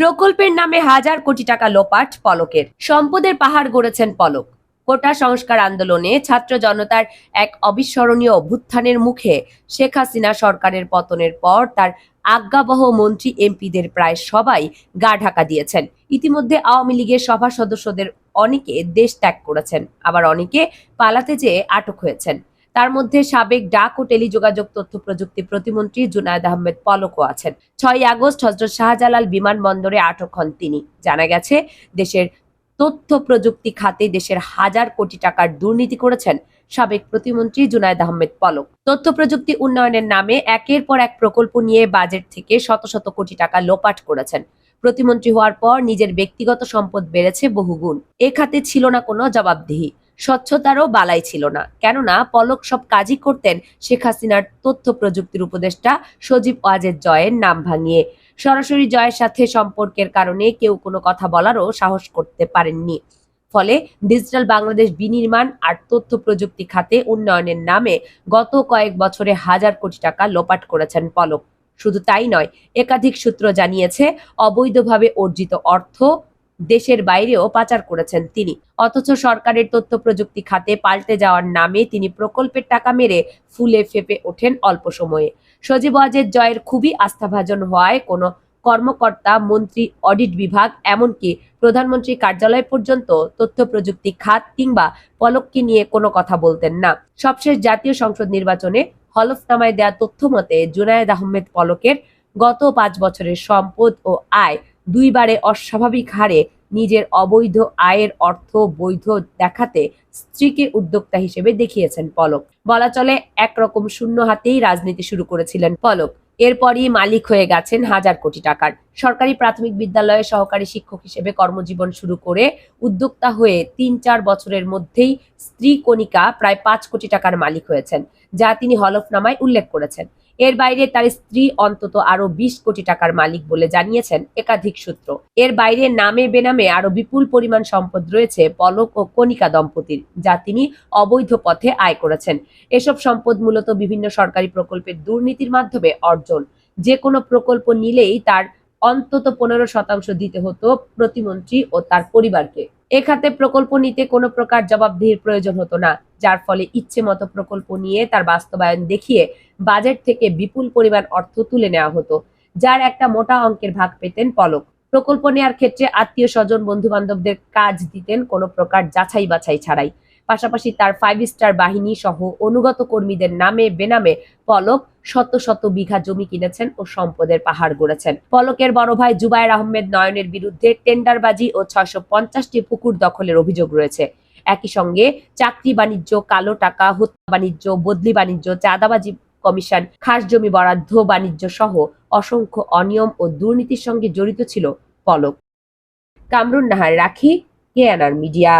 প্রকল্পের নামে হাজার কোটি টাকা লোপাট পলকের। সম্পদের পাহাড় গড়েছেন পলক। কোটা সংস্কার আন্দোলনে ছাত্র জনতার এক অবিস্মরণীয় অভ্যুত্থানের মুখে শেখ হাসিনা সরকারের পতনের পর তার আজ্ঞাবহ মন্ত্রী এমপিদের প্রায় সবাই গা ঢাকা দিয়েছেন। ইতিমধ্যে আওয়ামী লীগের সভা সদস্যদের অনেকে দেশ ত্যাগ করেছেন। আবার অনেকে পালাতে যেয়ে আটক হয়েছেন। তার মধ্যে সাবেক ডাক ও টেলিযোগাযোগ তথ্য প্রযুক্তি প্রতিমন্ত্রী জুনায়দ আহমেদ পলকও আছেন। ছয় আগস্ট হজরত শাহজালাল বিমানবন্দরে আটক হন তিনি। জানা গেছে, দেশের তথ্য প্রযুক্তি খাতে দেশের হাজার কোটি টাকার দুর্নীতি করেছেন সাবেক প্রতিমন্ত্রী জুনায়দ আহমেদ পলক। তথ্য প্রযুক্তি উন্নয়নের নামে একের পর এক প্রকল্প নিয়ে বাজেট থেকে শত শত কোটি টাকা লোপাট করেছেন। প্রতিমন্ত্রী হওয়ার পর নিজের ব্যক্তিগত সম্পদ বেড়েছে বহুগুণ। এ খাতে ছিল না কোনো জবাবদিহি। স্বচ্ছতারও বালাই ছিল না। কেননা পলক সব কাজই করতেন শেখ হাসিনার তথ্য প্রযুক্তির উপদেষ্টা সজীব ওয়াজেদ জয়ের নাম ভাঙিয়ে। সরাসরি জয়ের সাথে সম্পর্কের কারণে কেউ কোনো কথা বলারও সাহস করতে পারেননি। ফলে ডিজিটাল বাংলাদেশ বিনির্মাণ আর তথ্য প্রযুক্তি খাতে উন্নয়নের নামে গত কয়েক বছরে হাজার কোটি টাকা লোপাট করেছেন পলক। শুধু তাই নয়, একাধিক সূত্র জানিয়েছে, অবৈধভাবে অর্জিত অর্থ দেশের বাইরেও পাচার করেছেন তিনি। অথচ সরকারের তথ্য প্রযুক্তি খাতে পাল্টে যাওয়ার নামে তিনি প্রকল্পের টাকা মেরে ফুলে ফেপে ওঠেন অল্প সময়ে। সজীব ওয়াজেদ জয়ের খুবই আস্থাভাজন হওয়ায় কোনো কর্মকর্তা, মন্ত্রী, অডিট বিভাগ, এমনকি প্রধানমন্ত্রী কার্যালয় পর্যন্ত তথ্য প্রযুক্তি খাত কিংবা পলককে নিয়ে কোনো কথা বলতেন না। সবশেষ জাতীয় সংসদ নির্বাচনে হলফনামায় দেয়া তথ্য মতে জুনায়েদ আহমেদ পলকের গত পাঁচ বছরের সম্পদ ও আয় দুইবারে অস্বাভাবিক হারে নিজের অবৈধ আয়ের অর্থ বৈধ দেখাতে স্ত্রীকে উদ্যোক্তা হিসেবে দেখিয়েছেন পলক। বলা চলে, একরকম শূন্য হাতেই রাজনীতি শুরু করেছিলেন পলক। এরপরই মালিক হয়ে গেছেন হাজার কোটি টাকার। সরকারি প্রাথমিক বিদ্যালয়ে সহকারী শিক্ষক হিসেবে কর্মজীবন শুরু করে উদ্যোক্তা হয়ে তিন চার বছরের মধ্যেই স্ত্রী কণিকা প্রায় পাঁচ কোটি টাকার মালিক হয়েছেন, যা তিনি হলফনামায় উল্লেখ করেছেন। এর বাইরে তার স্ত্রী অন্তত আরও বিশ কোটি টাকার মালিক বলে জানিয়েছেন একাধিক সূত্র। এর বাইরে নামে বেনামে আরও বিপুল পরিমাণ সম্পদ রয়েছে পলক ও কণিকা দম্পতির, যা তিনি অবৈধ পথে আয় করেছেন। এসব সম্পদ মূলত বিভিন্ন সরকারি প্রকল্পের দুর্নীতির মাধ্যমে অর্জন। যে কোনো প্রকল্প নিলেই তার অন্তত পনেরো শতাংশ দিতে হতো প্রতিমন্ত্রী ও তার পরিবারকে। এ খাতে প্রকল্প নিতে কোনো প্রকার জবাবদিহির প্রয়োজন হতো না, যার ফলে ইচ্ছে মতো প্রকল্প নিয়ে তার বাস্তবায়ন দেখিয়ে বাজেট থেকে বিপুল পরিমাণ অর্থ তুলে নেওয়া হতো, যার একটা মোটা অঙ্কের ভাগ পেতেন পলক। প্রকল্প নেওয়ার ক্ষেত্রে আত্মীয় স্বজন বন্ধু বান্ধবদের কাজ দিতেন কোনো প্রকার যাচাই বাছাই ছাড়াই। পাশাপাশি তার ফাইভ স্টার বাহিনী সহ অনুগত কর্মীদের নামে বেনামে পলক শত শত বিঘা জমি কিনেছেন ও সম্পদের পাহাড় গড়েছেন। পলকের বড় ভাই জুবায়ের আহমেদ নয়নের বিরুদ্ধে টেন্ডারবাজি ও ছয়শো পঞ্চাশটি পুকুর দখলের অভিযোগ রয়েছে। একই সঙ্গে চাকরি বাণিজ্য, কালো টাকা, হত্যা বাণিজ্য, বদলি বাণিজ্য, চাঁদাবাজি কমিশন, খাস জমি বরাদ্দ বাণিজ্য সহ অসংখ্য অনিয়ম ও দুর্নীতির সঙ্গে জড়িত ছিল পলক। কামরুন নাহার রাখি কেয়ানার মিডিয়া।